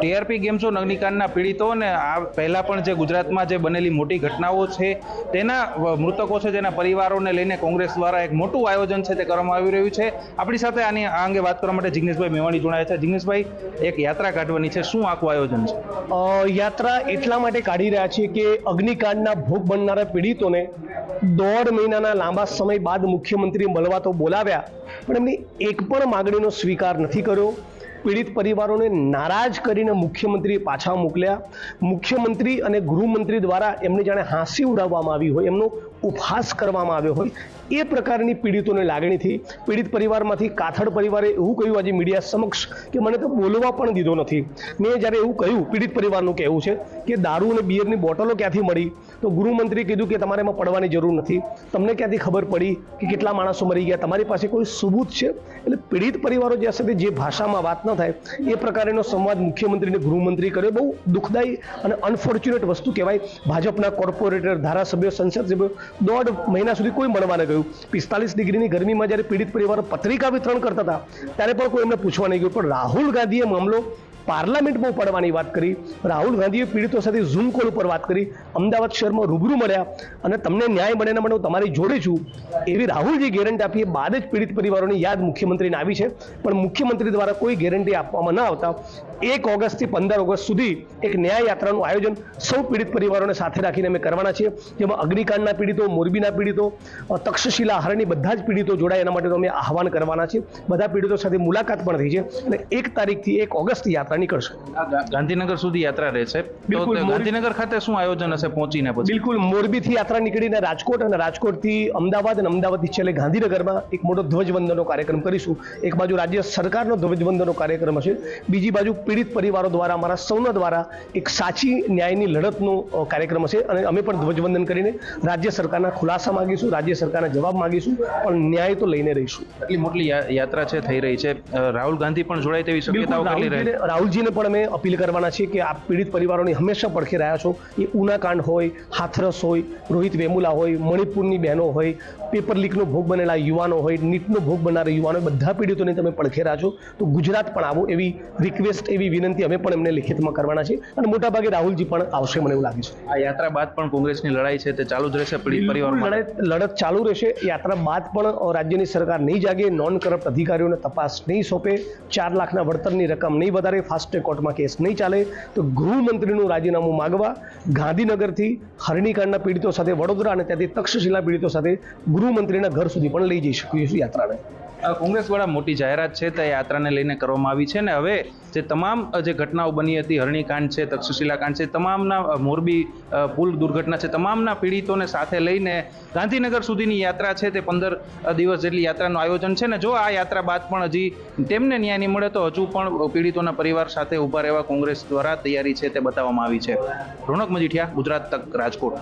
TRP game zone અગ્નિકાંડના પીડિતો અને આ પહેલાં પણ જે ગુજરાતમાં જે બનેલી મોટી ઘટનાઓ છે, તેના મૃતકો છે, તેના પરિવારોને લઈને કોંગ્રેસ દ્વારા એક મોટું આયોજન છે તે કરવામાં આવી રહ્યું છે. આપણી સાથે આની, આ અંગે વાત કરવા માટે જિગ્નેશભાઈ મેવાણી જોડાયા છે. જિગ્નેશભાઈ, એક યાત્રા કાઢવાની છે. શું આખું આયોજન છે? યાત્રા એટલા માટે કાઢી રહ્યા છીએ કે અગ્નિકાંડના ભોગ બનનારા પીડિતોને દોઢ મહિનાના લાંબા સમય બાદ મુખ્યમંત્રી મળવા તો બોલાવ્યા, પણ એમની એક પણ માગણીનો સ્વીકાર નથી કર્યો. પીડિત પરિવારોને નારાજ કરીને મુખ્યમંત્રીએ પાછા મોકલ્યા. મુખ્યમંત્રી અને ગૃહમંત્રી દ્વારા એમને જાણે હાંસી ઉડાવવામાં આવી હોય. એમનો ઉપહાસ કરવામાં આવ્યો હોય એ પ્રકારની પીડિતોને લાગણીથી પીડિત પરિવારમાંથી કાથડ પરિવારે એવું કહ્યું આજે મીડિયા સમક્ષ કે મને તો બોલવા પણ દીધો નથી. મેં જ્યારે એવું કહ્યું, પીડિત પરિવારનું કહેવું છે કે દારૂ અને બિયરની બોટલો ક્યાંથી મળી? તો ગૃહમંત્રીએ કીધું કે તમારે એમાં પડવાની જરૂર નથી. તમને ક્યાંથી ખબર પડી કે કેટલા માણસો મરી ગયા? તમારી પાસે કોઈ સબૂત છે? એટલે પીડિત પરિવારો જ્યાં સુધી જે ભાષામાં વાત ન થાય, એ પ્રકારેનો સંવાદ મુખ્યમંત્રીને ગૃહમંત્રી કર્યો. બહુ દુઃખદાયી અને અનફોર્ચ્યુનેટ વસ્તુ કહેવાય. ભાજપના કોર્પોરેટર ધારાસભ્યો સંસદ સભ્યો દોઢ મહિના સુધી કોઈ મળવા ન ગયું. પિસ્તાલીસ ડિગ્રીની ગરમીમાં જ્યારે પીડિત પરિવારો પત્રિકા વિતરણ કરતા હતા, ત્યારે પણ કોઈ એમને પૂછવા નહીં ગયું. પણ રાહુલ ગાંધીએ મામલો પાર્લામેન્ટમાં ઉપાડવાની વાત કરી, રાહુલ ગાંધીએ પીડિતો સાથે ઝૂમ કોલ ઉપર વાત કરી, અમદાવાદ શહેરમાં રૂબરૂ મળ્યા અને તમને ન્યાય મળે એના માટે હું તમારી જોડે છું, એવી રાહુલજી ગેરંટી આપી બાદ જ પીડિત પરિવારોની યાદ મુખ્યમંત્રીને આવી છે. પણ મુખ્યમંત્રી દ્વારા કોઈ ગેરંટી આપવામાં ન આવતા, એક ઓગસ્ટથી પંદર ઓગસ્ટ સુધી એક ન્યાય યાત્રાનું આયોજન સૌ પીડિત પરિવારોને સાથે રાખીને અમે કરવાના છીએ. જેમાં અગ્નિકાંડના પીડિતો, મોરબીના પીડિતો તક્ષશિલા હરણી બધા જ પીડિતો જોડાય, એના માટે અમે આહવાન કરવાના છીએ. બધા પીડિતો સાથે મુલાકાત પણ થઈ છે. અને એક તારીખથી એક ઓગસ્ટ યાત્રા નીકળશે. આ ગા- ગાંધીનગર સુધી યાત્રા રહેશે. ગાંધીનગર ખાતે શું આયોજન હશે પહોંચીને પછી? બિલકુલ મોરબીથી યાત્રા નીકળીને રાજકોટ અને રાજકોટથી અમદાવાદ અને અમદાવાદથી છેલ્લે ગાંધીનગરમાં એક મોટો ધ્વજવંદનનો કાર્યક્રમ કરીશું. એક બાજુ રાજ્ય સરકારનો ધ્વજવંદનનો કાર્યક્રમ હશે. બીજી બાજુ પીડિત પરિવારો દ્વારા અમારા સૌના દ્વારા એક સાચી ન્યાયની લડતનો કાર્યક્રમ હશે અને અમે પણ ધ્વજવંદન કરીને રાજ્ય સરકારના ખુલાસા માંગીશું રાજ્ય સરકારના જવાબ માંગીશું પણ ન્યાય તો લઈને રહીશું. એટલી મોટી યાત્રા છે થઈ રહી છે. રાહુલ ગાંધી પણ જોડાય તેવી શક્યતાઓ કેટલી રહે રાહુલજીને પણ અમે અપીલ કરવાના છીએ કે આ પીડિત પરિવારોની હંમેશા પડખે રહ્યા છો. એ ઉનાકાંડ હોય હાથરસ હોય રોહિત વેમુલા હોય મણિપુરની બહેનો હોય પેપર લીકનો ભોગ બનેલા યુવાનો હોય નીટનો ભોગ બનનારા યુવાનો બધા પીડિતોને તમે પડખે રહ્યા છો. તો ગુજરાત પણ આવો એવી રિક્વેસ્ટ એવી વિનંતી અમે પણ એમને લિખિતમાં કરવાના છે અને મોટાભાગે રાહુલજી પણ આવશે મને એવું લાગે છે. આ યાત્રા બાદ પણ કોંગ્રેસની લડાઈ છે તે ચાલુ જ રહેશે પીડિત પરિવાર લડત ચાલુ રહેશે. યાત્રા બાદ પણ રાજ્યની સરકાર નહીં જાગે નોન કરપ્ટ અધિકારીઓને તપાસ નહીં સોંપે ચાર લાખના વળતરની રકમ નહીં વધારે ફાસ્ટ કોર્ટમાં કેસ નહીં ચાલે, તો ગૃહમંત્રીનું રાજીનામું માગવા ગાંધીનગરથી હરણીકાંડના પીડિતો સાથે વડોદરા અને ત્યાંથી તક્ષશિલા પીડિતો સાથે ગૃહમંત્રીના ઘર સુધી પણ લઈ જઈ શકીશું યાત્રાને. કોંગ્રેસ દ્વારા મોટી જાહેરાત છે તે યાત્રાને લઈને કરવામાં આવી છે ને હવે જે તમામ જે ઘટનાઓ બની હતી, હરણીકાંડ છે તક્ષશિલા કાંડ છે, તમામના મોરબી પુલ દુર્ઘટના છે, તમામના પીડિતોને સાથે લઈને ગાંધીનગર સુધીની યાત્રા છે તે પંદર દિવસ જેટલી યાત્રાનું આયોજન છે ને જો આ યાત્રા બાદ પણ હજી તેમને ન્યાય નહીં મળે તો હજુ પણ પીડિતોના પરિવાર સાથે ઊભા રહેવા કોંગ્રેસ દ્વારા તૈયારી છે તે બતાવવામાં આવી છે. રોનક મજીઠિયા, ગુજરાત તક રાજકોટ.